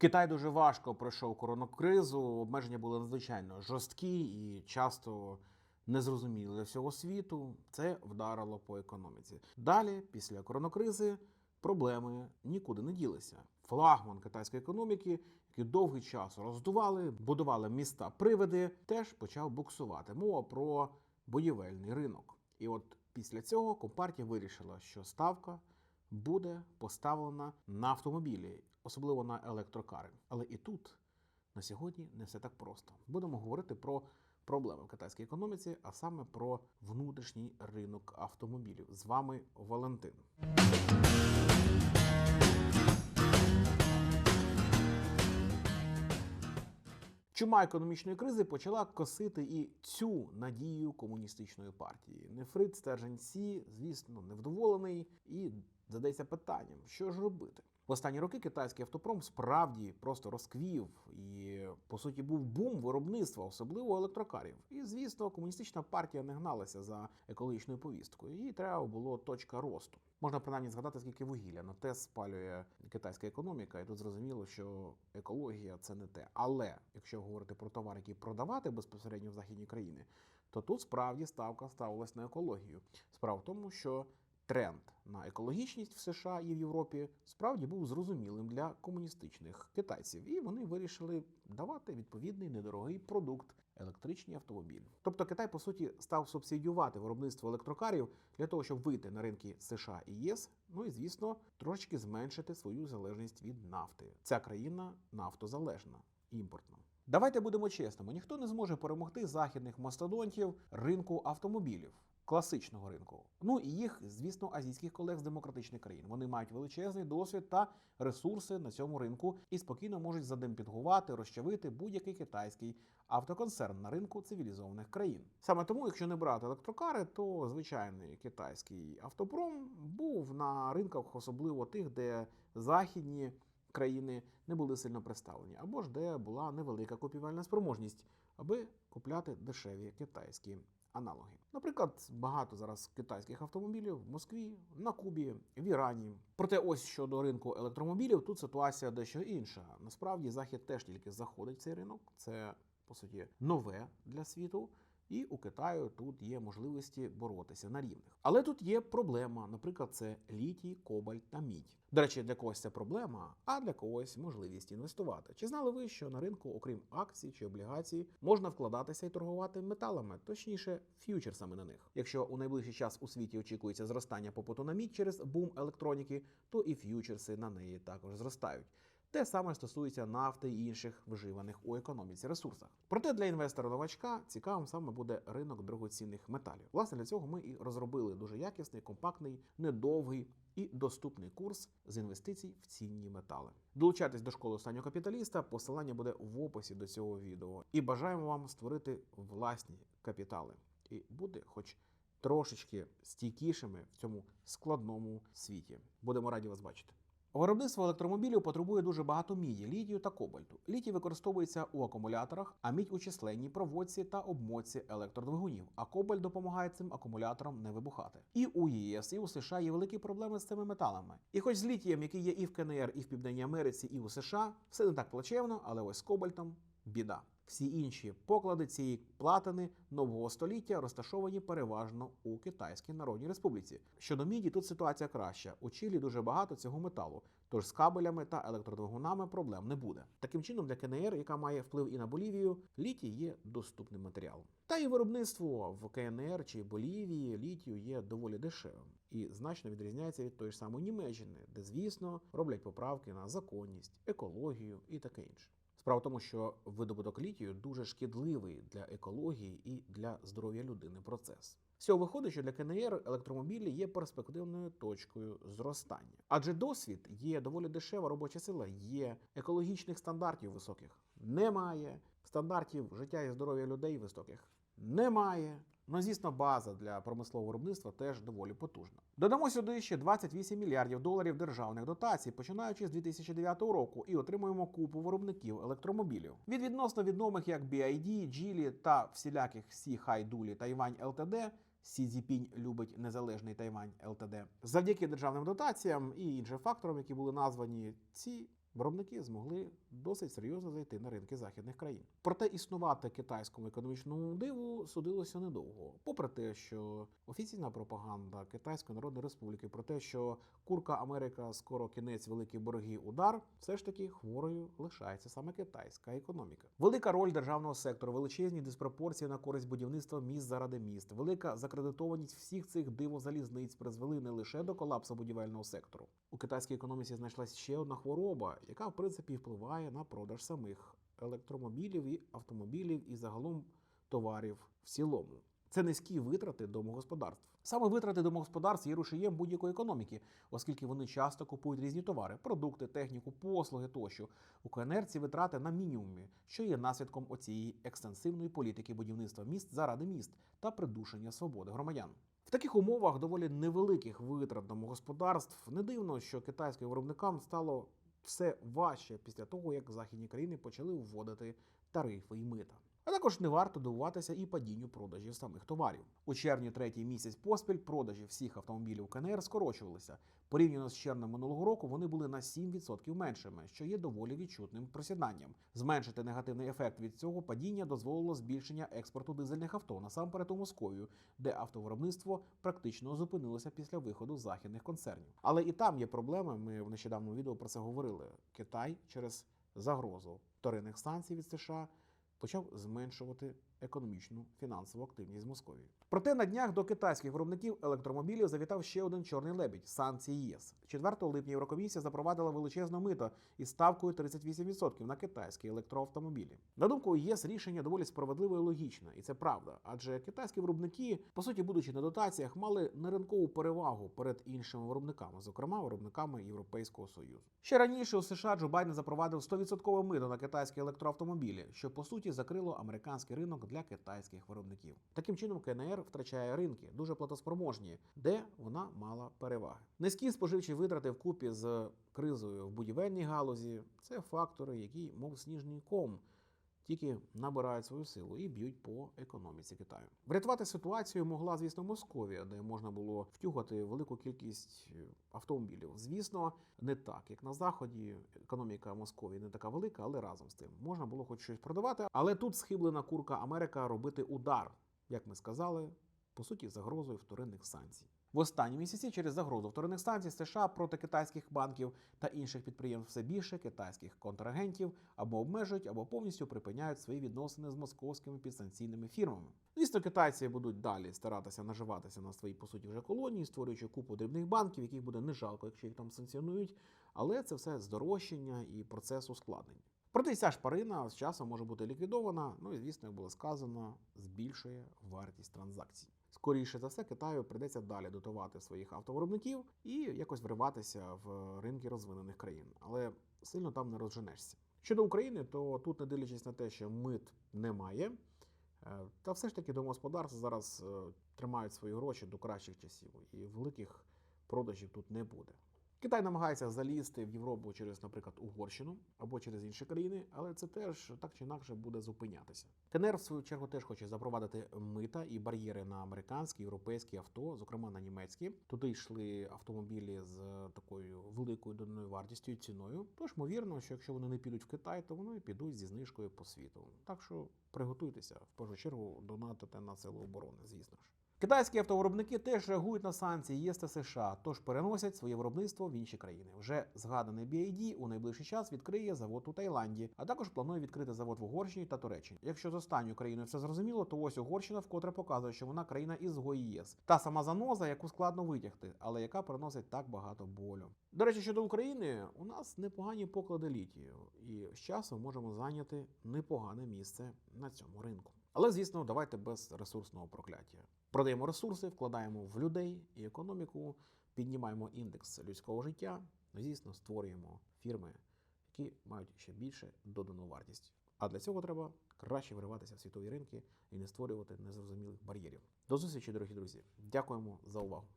Китай дуже важко пройшов коронакризу. Обмеження були надзвичайно жорсткі і часто незрозумілі для всього світу. Це вдарило по економіці. Далі, після коронакризи, проблеми нікуди не ділися. Флагман китайської економіки, який довгий час роздували, будували міста привиди, теж почав буксувати. Мова про будівельний ринок. І от після цього компартія вирішила, що ставка буде поставлена на автомобілі, особливо на електрокари. Але і тут на сьогодні не все так просто. Будемо говорити про проблеми в китайській економіці, а саме про внутрішній ринок автомобілів. З вами Валентин. Чума економічної кризи почала косити і цю надію комуністичної партії. Нефрит Стержень Сі, звісно, невдоволений і задається питанням, що ж робити. В останні роки китайський автопром справді просто розквів і, по суті, був бум виробництва, особливо електрокарів. І, звісно, комуністична партія не гналася за екологічною повісткою. Їй треба було точка росту. Можна принаймні згадати, скільки вугілля на те спалює китайська економіка, і тут зрозуміло, що екологія це не те. Але якщо говорити про товар, який продавати безпосередньо в західні країни, то тут справді ставка ставилась на екологію. Справа в тому, що тренд на екологічність в США і в Європі справді був зрозумілим для комуністичних китайців, і вони вирішили давати відповідний недорогий продукт електричні автомобілі. Тобто Китай, по суті, став субсидіювати виробництво електрокарів для того, щоб вийти на ринки США і ЄС. Ну і звісно, трошечки зменшити свою залежність від нафти. Ця країна нафтозалежна, імпортна. Давайте будемо чесними: ніхто не зможе перемогти західних мастодонтів ринку автомобілів. Класичного ринку, ну і їх, звісно, азійських колег з демократичних країн. Вони мають величезний досвід та ресурси на цьому ринку і спокійно можуть задемпінгувати, розчавити будь-який китайський автоконцерн на ринку цивілізованих країн. Саме тому, якщо не брати електрокари, то звичайний китайський автопром був на ринках, особливо тих, де західні країни не були сильно представлені, або ж де була невелика купівельна спроможність, аби купляти дешеві китайські аналоги. Наприклад, багато зараз китайських автомобілів в Москві, на Кубі, в Ірані. Проте, ось щодо ринку електромобілів, тут ситуація дещо інша. Насправді, захід теж тільки заходить в цей ринок. Це по суті нове для світу. І у Китаю тут є можливості боротися на рівних. Але тут є проблема, наприклад, це літій, кобальт та мідь. До речі, для когось це проблема, а для когось можливість інвестувати. Чи знали ви, що на ринку, окрім акцій чи облігацій, можна вкладатися і торгувати металами, точніше, ф'ючерсами на них? Якщо у найближчий час у світі очікується зростання попиту на мідь через бум електроніки, то і ф'ючерси на неї також зростають. Те саме стосується нафти і інших вживаних у економіці ресурсах. Проте для інвестора новачка цікавим саме буде ринок дорогоцінних металів. Власне для цього ми і розробили дуже якісний, компактний, недовгий і доступний курс з інвестицій в цінні метали. Долучайтесь до школи останнього капіталіста. Посилання буде в описі до цього відео. І бажаємо вам створити власні капітали. І буде, хоч трошечки стійкішими в цьому складному світі. Будемо раді вас бачити. Виробництво електромобілів потребує дуже багато міді, літію та кобальту. Літій використовується у акумуляторах, а мідь у численній проводці та обмотці електродвигунів. А кобальт допомагає цим акумуляторам не вибухати. І у ЄС, і у США є великі проблеми з цими металами. І хоч з літієм, який є і в КНР, і в Південній Америці, і у США, все не так плачевно, але ось з кобальтом біда. Всі інші поклади цієї платини нового століття розташовані переважно у Китайській Народній Республіці. Щодо міді, тут ситуація краща. У Чилі дуже багато цього металу, тож з кабелями та електродвигунами проблем не буде. Таким чином, для КНР, яка має вплив і на Болівію, літій є доступним матеріалом. Та і виробництво в КНР чи Болівії літію є доволі дешевим і значно відрізняється від тої ж самої Німеччини, де, звісно, роблять поправки на законність, екологію і таке інше. Справа в тому, що видобуток літію дуже шкідливий для екології і для здоров'я людини процес. З цього виходить, що для КНР електромобілі є перспективною точкою зростання, адже досвід є доволі дешева робоча сила, є екологічних стандартів високих, немає стандартів життя і здоров'я людей високих. Немає. Ну, звісно, база для промислового виробництва теж доволі потужна. Додамо сюди ще 28 мільярдів доларів державних дотацій, починаючи з 2009 року, і отримуємо купу виробників електромобілів. Від відносно відомих як BID, Geely та всіляких Сі Хайдулі Тайвань ЛТД. Сі Цзіпінь любить незалежний Тайвань ЛТД. Завдяки державним дотаціям і іншим факторам, які були названі, ці виробники змогли досить серйозно зайти на ринки західних країн. Проте існувати китайському економічному диву судилося недовго, попри те, що офіційна пропаганда Китайської Народної Республіки про те, що курка Америка скоро кінець великі борги удар, все ж таки хворою лишається саме китайська економіка. Велика роль державного сектору, величезні диспропорції на користь будівництва міст заради міст, велика закредитованість всіх цих дивозалізниць призвели не лише до колапсу будівельного сектору. У китайській економіці знайшлась ще одна хвороба, яка в принципі впливає на продаж самих електромобілів і автомобілів і загалом товарів в цілому. Це низькі витрати домогосподарств. Саме витрати домогосподарств є рушієм будь-якої економіки, оскільки вони часто купують різні товари, продукти, техніку, послуги тощо. У КНР ці витрати на мінімумі, що є наслідком оцієї екстенсивної політики будівництва міст заради міст та придушення свободи громадян. В таких умовах доволі невеликих витрат домогосподарств не дивно, що китайським виробникам стало все важче після того, як західні країни почали вводити тарифи і мита. А також не варто дивуватися і падінню продажів самих товарів. У червні третій місяць поспіль продажі всіх автомобілів КНР скорочувалися. Порівняно з червнем минулого року вони були на 7% меншими, що є доволі відчутним просіданням. Зменшити негативний ефект від цього падіння дозволило збільшення експорту дизельних авто насамперед у Московію, де автовиробництво практично зупинилося після виходу західних концернів. Але і там є проблеми. Ми в нещодавному відео про це говорили. Китай через загрозу вторинних санкцій від США почав зменшувати економічну фінансову активність Московії. Проте на днях до китайських виробників електромобілів завітав ще один чорний лебідь санкції ЄС. 4 липня Єврокомісія запровадила величезну мито із ставкою 38% на китайські електроавтомобілі. На думку ЄС, рішення доволі справедливе і логічне, і це правда. Адже китайські виробники, по суті, будучи на дотаціях, мали неринкову перевагу перед іншими виробниками, зокрема виробниками Європейського союзу. Ще раніше у США Джо Байден запровадив 100% мито на китайські електроавтомобілі, що по суті закрило американський ринок для китайських виробників. Таким чином, КНР втрачає ринки дуже платоспроможні, де вона мала переваги. Низькі споживчі витрати вкупі з кризою в будівельній галузі це фактори, які, мов сніжний ком, тільки набирають свою силу і б'ють по економіці Китаю. Врятувати ситуацію могла, звісно, Московія, де можна було втюгати велику кількість е, автомобілів. Звісно, не так, як на заході. Економіка Московії не така велика, але разом з тим можна було хоч щось продавати. Але тут схиблена курка Америка робити удар, як ми сказали, по суті, загрозою вторинних санкцій. В останні місяці через загрозу вторинних санкцій США проти китайських банків та інших підприємств все більше китайських контрагентів або обмежують, або повністю припиняють свої відносини з московськими підсанкційними фірмами. Звісно, китайці будуть далі старатися наживатися на своїй по суті вже колонії, створюючи купу дрібних банків, яких буде не жалко, якщо їх там санкціонують. Але це все здорожчання і процес ускладнення. Проте ця шпарина з часом може бути ліквідована. Ну і звісно, як було сказано, збільшує вартість транзакцій. Скоріше за все, Китаю прийдеться далі дотувати своїх автовиробників і якось вриватися в ринки розвинених країн, але сильно там не розженешся. Щодо України, то тут, не дивлячись на те, що мит немає, е, та все ж таки домогосподарства зараз е, тримають свої гроші до кращих часів, і великих продажів тут не буде. Китай намагається залізти в Європу через, наприклад, Угорщину або через інші країни, але це теж так чи інакше буде зупинятися. КНР, в свою чергу, теж хоче запровадити мита і бар'єри на американські, європейські авто, зокрема на німецькі. Туди йшли автомобілі з такою великою доданою вартістю і ціною. Тож, ймовірно, що якщо вони не підуть в Китай, то вони підуть зі знижкою по світу. Так що приготуйтеся в першу чергу донатити на сили оборони, звісно ж. Китайські автовиробники теж реагують на санкції ЄС та США, тож переносять своє виробництво в інші країни. Вже згаданий BID у найближчий час відкриє завод у Таїланді, а також планує відкрити завод в Угорщині та Туреччині. Якщо з останньою країною все зрозуміло, то ось Угорщина вкотре показує, що вона країна ізгої ЄС. Та сама заноза, яку складно витягти, але яка приносить так багато болю. До речі, щодо України, у нас непогані поклади літію, і з часом можемо зайняти непогане місце на цьому ринку. Але, звісно, давайте без ресурсного прокляття. Продаємо ресурси, вкладаємо в людей і економіку, піднімаємо індекс людського життя. Звісно, створюємо фірми, які мають ще більше додану вартість. А для цього треба краще вириватися в світові ринки і не створювати незрозумілих бар'єрів. До зустрічі, дорогі друзі. Дякуємо за увагу.